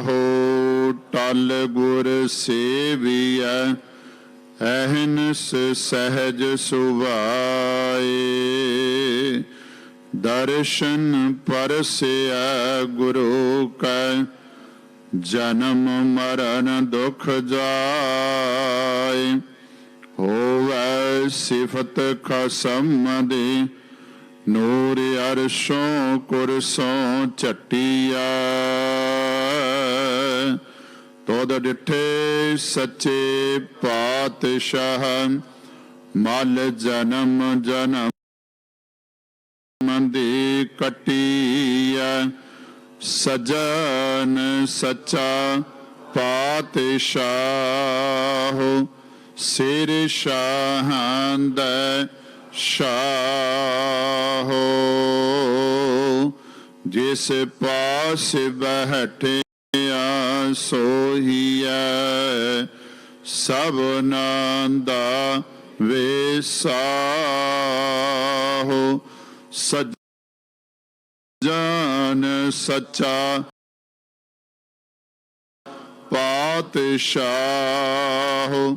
ਹੋ ਟਲ ਗੁਰ ਸੇਵੀਐ ਅਹਨਸ ਸਹਿਜ ਸੁਭਾਏ। ਦਰਸ਼ਨ ਪਰਸਿਆ ਗੁਰੂ ਕੈ, ਜਨਮ ਮਰਨ ਦੁਖ ਜਾਏ। ਹੋਵੈ ਸਿਫਤ ਖਸਮ ਦੀ ਨੂਰ ਅਰਸ਼ੋਂ ਕੁਰਸੋਂ ਚਟਿਆ ਤੋਦ ਡਿਠੇ ਸੱਚੇ ਪਾਤਸ਼ਾਹ, ਮਲ ਜਨਮ ਜਨਮ ਮੰਦੀ ਕਟਿਆ ਸਜਨ ਸੱਚਾ ਪਾਤਸ਼ਾਹ, ਸਿਰ ਸ਼ਾਹਾਂ ਦਾ ਸ਼ਾਹੋ ਜਿਸ ਪਾਸ ਬਹਿਠਿਆ ਸੋਹੀਐ ਸਭਨਾਂ ਦਾ ਵੇਸਾਹੋ। ਸਜਨ ਸੱਚਾ ਪਾਤਸ਼ਾਹ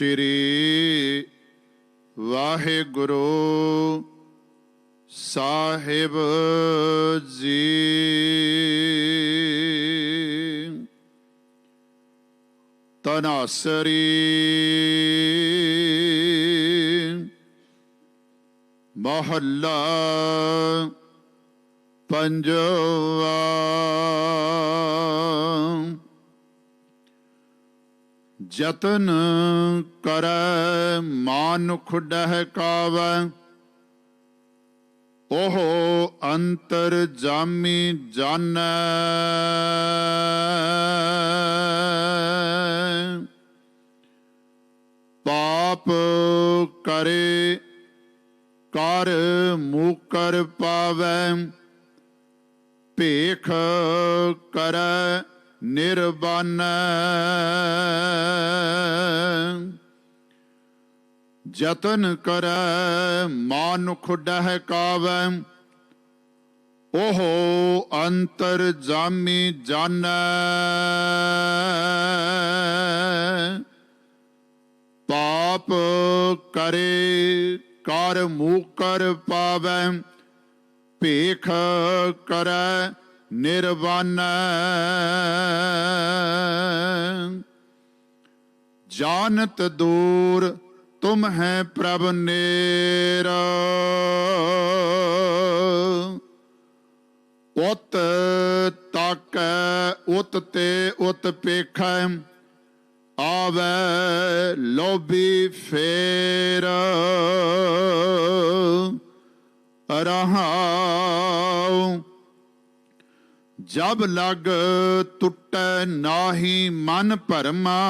ਸ਼੍ਰੀ ਵਾਹਿਗੁਰੂ ਸਾਹਿਬ ਜੀ। ਤਨਾਸਰੀ ਮਹੱਲਾ ਪੰਜਵਾ। ਜਤਨ ਕਰੈ, ਮਾਨੁਖ ਡਹਿਕਾਵੈ। ਉਹ ਅੰਤਰ ਜਾਮੀ ਜਾਣੈ। ਪਾਪ ਕਰੇ, ਕਰ ਮੂਕਰ ਪਾਵੈ। ਭੇਖ ਕਰੈ ਨਿਰਬਾਨੈ ਜਤਨ ਕਰੈ, ਮਾਨੁਖ ਡਹਿਕਾਵੈ। ਓਹੋ ਅੰਤਰ ਜਾਮੀ ਜਾਣੈ। ਪਾਪ ਕਰੇ, ਕਰ ਮੂਕਰ ਪਾਵੈ। ਭੇਖ ਕਰੈ, ਨਿਰਵਾਨੈ। ਜਾਣਤ ਦੂਰ ਤੁਮ ਹੈ ਪ੍ਰਭ ਨੇਰਾ। ਉਤ ਤਾਕੈ, ਉਤ ਤੇ ਉਤ ਪੇਖੈ, ਆਵੈ ਲੋਭੀ ਫੇਰ। ਰਹਾਉ, ਜਬ ਲਗ ਟੁੱਟੈ ਨਾਹੀ ਮਨ ਭਰਮਾ।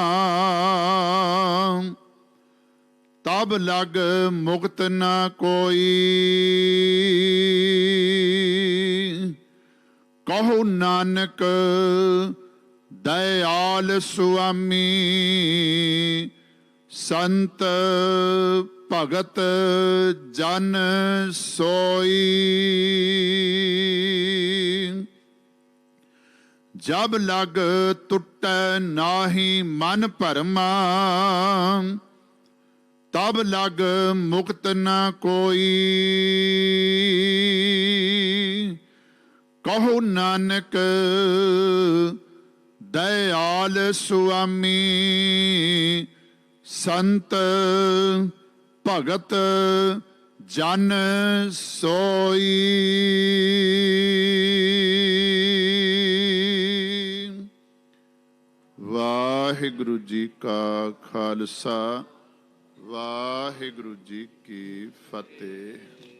ਤਬ ਲਗ ਮੁਕਤ ਨਾ ਕੋਈ। ਕਹੋ ਨਾਨਕ, ਦਇਆਲ ਸੁਆਮੀ, ਸੰਤ ਭਗਤ ਜਨ ਸੋਈ। ਜਬ ਲਗ ਟੁੱਟੈ ਨਾਹੀ ਮਨ ਭਰਮਾ ਤਬ ਲਗ ਮੁਕਤ ਨਾ ਕੋਈ। ਕਹੋ ਨਾਨਕ, ਦਇਆਲ ਸੁਆਮੀ, ਸੰਤ ਭਗਤ ਜਨ ਸੋਈ। ਵਾਹਿਗੁਰੂ ਜੀ ਕਾ ਖਾਲਸਾ। ਵਾਹਿਗੁਰੂ ਜੀ ਕੀ ਫਤਿਹ।